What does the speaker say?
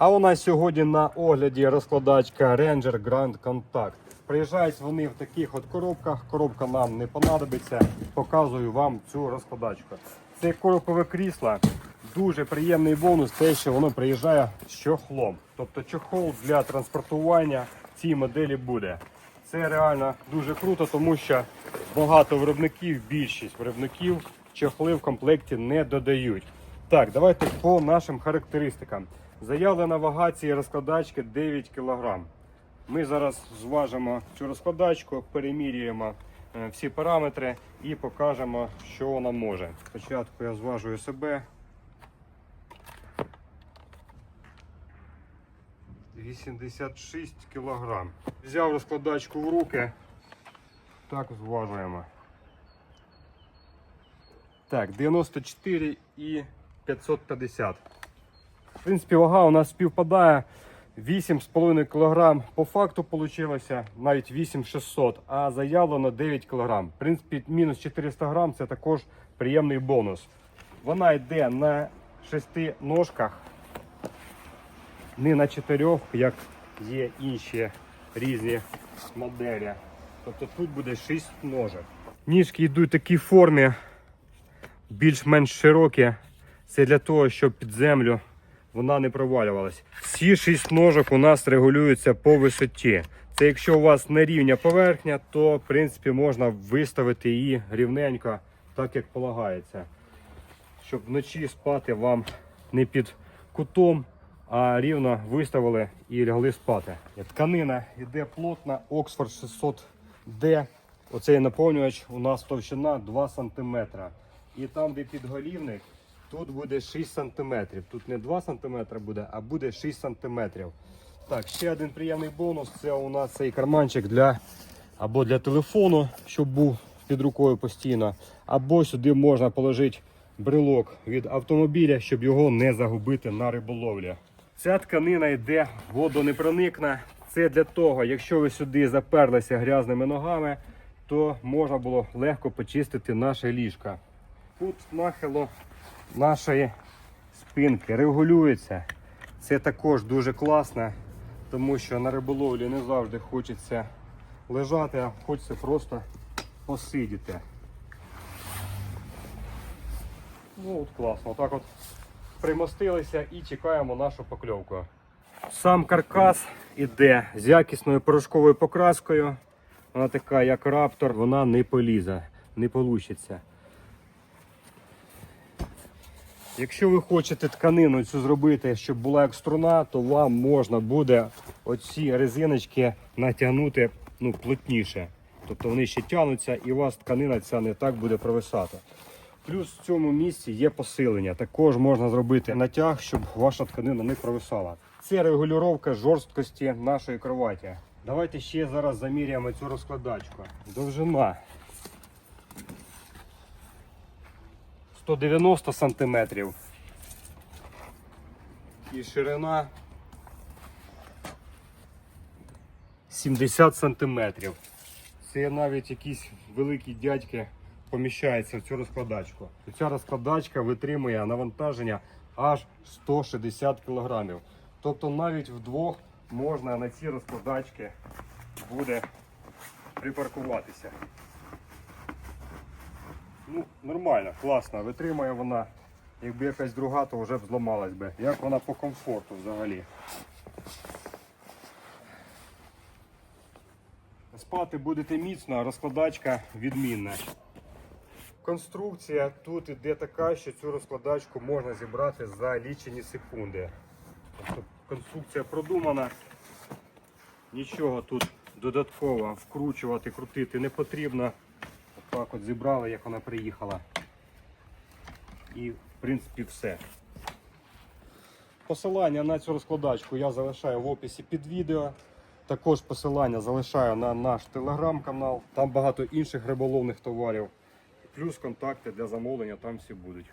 А у нас сьогодні на огляді розкладачка Ranger Grand Contact. Приїжджають вони в таких от коробках. Коробка нам не понадобиться. Показую вам цю розкладачку. Це коробкове крісло. Дуже приємний бонус, те, що воно приїжджає з чохлом. Тобто чохол для транспортування цій моделі буде. Це реально дуже круто, тому що багато виробників, більшість виробників чохли в комплекті не додають. Так, давайте по нашим характеристикам. Заявлена вага цієї розкладачки 9 кг. Ми зараз зважимо цю розкладачку, перемірюємо е, всі параметри і покажемо, що вона може. Спочатку я зважую себе. 86 кг. Взяв розкладачку в руки. Так зважуємо. Так, 94 і 550. В принципі, вага у нас співпадає. 8,5 кг по факту вийшло, навіть 8600, а заявлено 9 кг. В принципі, мінус 400 грам це також приємний бонус. Вона йде на шести ножках, не на чотирьох, як є інші різні моделі. Тобто тут буде 6 ножок. Ніжки йдуть в такій формі, більш-менш широкі. Це для того, щоб під землю вона не провалювалась. Всі шість ножок у нас регулюються по висоті. Це якщо у вас не рівня поверхня, то в принципі можна виставити її рівненько, так як полагається. Щоб вночі спати вам не під кутом, а рівно виставили і лягли спати. Тканина йде плотна, Oxford 600D. Оцей наповнювач у нас товщина 2 см. І там, де підголівник, тут буде 6 см. Тут не 2 см буде, а буде 6 см. Так, ще один приємний бонус це у нас цей карманчик для або для телефону, щоб був під рукою постійно, або сюди можна положити брелок від автомобіля, щоб його не загубити на риболовлі. Ця тканина йде водонепроникна. Це для того, якщо ви сюди заперлися грязними ногами, то можна було легко почистити наше ліжко. Тут нахило нашої спинки регулюється. Це також дуже класно, тому що на риболовлі не завжди хочеться лежати, а хочеться просто посидіти. Ну от класно. Отак от примостилися і чекаємо нашу покльовку. Сам каркас іде з якісною порошковою покраскою. Вона така, як раптор, вона не полізе, не получиться. Якщо ви хочете тканину цю зробити, щоб була як струна, то вам можна буде оці резиночки натягнути ну, плотніше. Тобто вони ще тягнуться і у вас тканина ця не так буде провисати. Плюс в цьому місці є посилення. Також можна зробити натяг, щоб ваша тканина не провисала. Це регулювання жорсткості нашої кроваті. Давайте ще зараз заміряємо цю розкладачку. Довжина 190 сантиметрів. І ширина 70 сантиметрів. Це навіть якісь великі дядьки поміщаються в цю розкладачку. Ця розкладачка витримує навантаження аж 160 кг. Тобто навіть вдвох можна на ці розкладачки буде припаркуватися. Ну, нормально, класно, витримує вона. Якби якась друга, то вже б зламалась би. Як вона по комфорту взагалі. Спати будете міцно, а розкладачка відмінна. Конструкція тут іде така, що цю розкладачку можна зібрати за лічені секунди. Тобто конструкція продумана, нічого тут додатково вкручувати, крутити не потрібно. Так от зібрали, як вона приїхала. І в принципі все. Посилання на цю розкладачку я залишаю в описі під відео. Також посилання залишаю на наш телеграм-канал. Там багато інших риболовних товарів. Плюс контакти для замовлення там всі будуть.